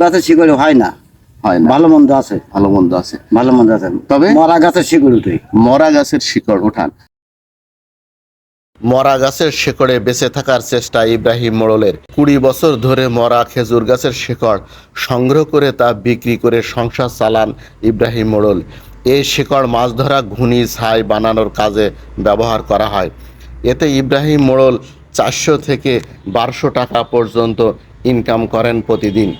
গাছের শিকড়ে হয় না। হয় না। ভালো মন্দ আছে। ভালো মন্দ আছে। ভালো মন্দ আছে। তবে মরা গাছের শিকড় উঠে। মরা গাছের শিকড় ওঠান মরা গাছের শেকড়ে বেঁচে থাকার চেষ্টা ইব্রাহিম মোড়লের। কুড়ি বছর ধরে মরা খেজুর গাছের শেকড় সংগ্রহ করে তা বিক্রি করে সংসার চালান ইব্রাহিম মোড়ল। এই শেকড় মাছ ধরা ঘুনি ছাই বানানোর কাজে ব্যবহার করা হয়। এতে ইব্রাহিম মোড়ল চারশো থেকে বারোশো টাকা পর্যন্ত ইনকাম করেন প্রতিদিন।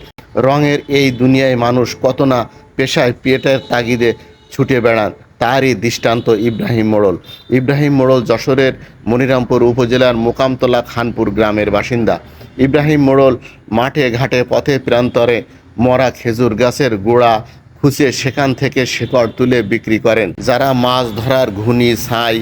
রঙের এই দুনিয়ায় মানুষ কত না পেশায় পেটের তাগিদে ছুটে বেড়ান, তারই দৃষ্টান্ত ইব্রাহিম মোড়ল। ইব্রাহিম মোড়ল যশোরের মনিরামপুর উপজেলার মোকামতলা খানপুর গ্রামের বাসিন্দা। ইব্রাহিম মোড়ল মাঠে ঘাটে পথে প্রান্তরে মরা খেজুর গাছের গোড়া খুঁচে সেখান থেকে শেকড় তুলে বিক্রি করেন। যারা মাছ ধরার ঘুনি ছাই,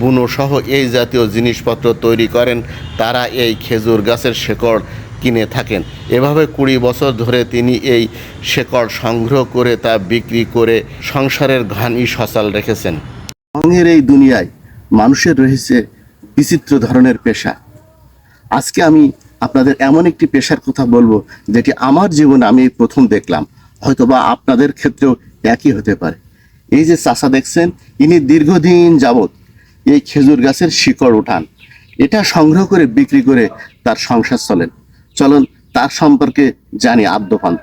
বুনো সহ এই জাতীয় জিনিসপত্র তৈরি করেন, তারা এই খেজুর গাছের শেকড় কিনে থাকেন। এভাবে কুড়ি বছর ধরে তিনি এই শেকড় সংগ্রহ করে তা বিক্রি করে সংসারের ঘানি সচাল রেখেছেন। রঙের এই দুনিয়ায় মানুষের রয়েছে বিচিত্র ধরনের পেশা। আজকে আমি আপনাদের এমন একটি পেশার কথা বলব, যেটি আমার জীবনে আমি প্রথম দেখলাম। হয়তোবা আপনাদের ক্ষেত্রেও একই হতে পারে। এই যে চাষা দেখছেন, ইনি দীর্ঘদিন যাবৎ এই খেজুর গাছের শিকড় উঠান। এটা সংগ্রহ করে বিক্রি করে তার সংসার চলেন। চলুন তার সম্পর্কে জানি আদ্যপান্ত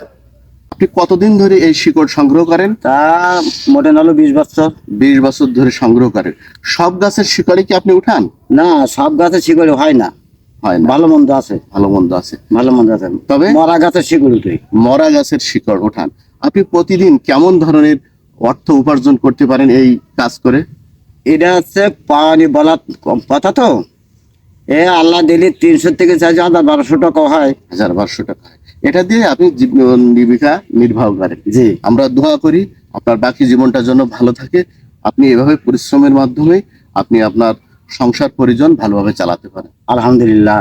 আপনি কতদিন ধরে এই শিকড় সংগ্রহ করেন? তা মোটে হলো বিশ বছর। বিশ বছর ধরে সংগ্রহ করেন। সব গাছের শিকড়ে কি আপনি উঠান? না সব গাছের শিকড়ে হয় না। হয় না। ভালো মন্দ আছে। ভালো মন্দ আছে। ভালো মন্দ আছে। তবে মরা গাছের শিকড় উঠে। মরা গাছের শিকড় ওঠান আপনি প্রতিদিন কেমন ধরনের অর্থ উপার্জন করতে পারেন এই কাজ করে? এটা হচ্ছে পানি বলার কথা তো? এ আল্লাহ দিলে তিনশো থেকে চারশো হাজার বারোশো টাকা হয়। হাজার বারোশো টাকা। এটা দিয়ে আপনি জীবিকা নির্বাহ করেন। জি। আমরা দোয়া করি আপনার বাকি জীবনটা যেন ভালো থাকে। আপনি এভাবে পরিশ্রমের মাধ্যমে আপনি আপনার সংসার পরিজন ভালোভাবে চালাতে পারেন। আলহামদুলিল্লাহ।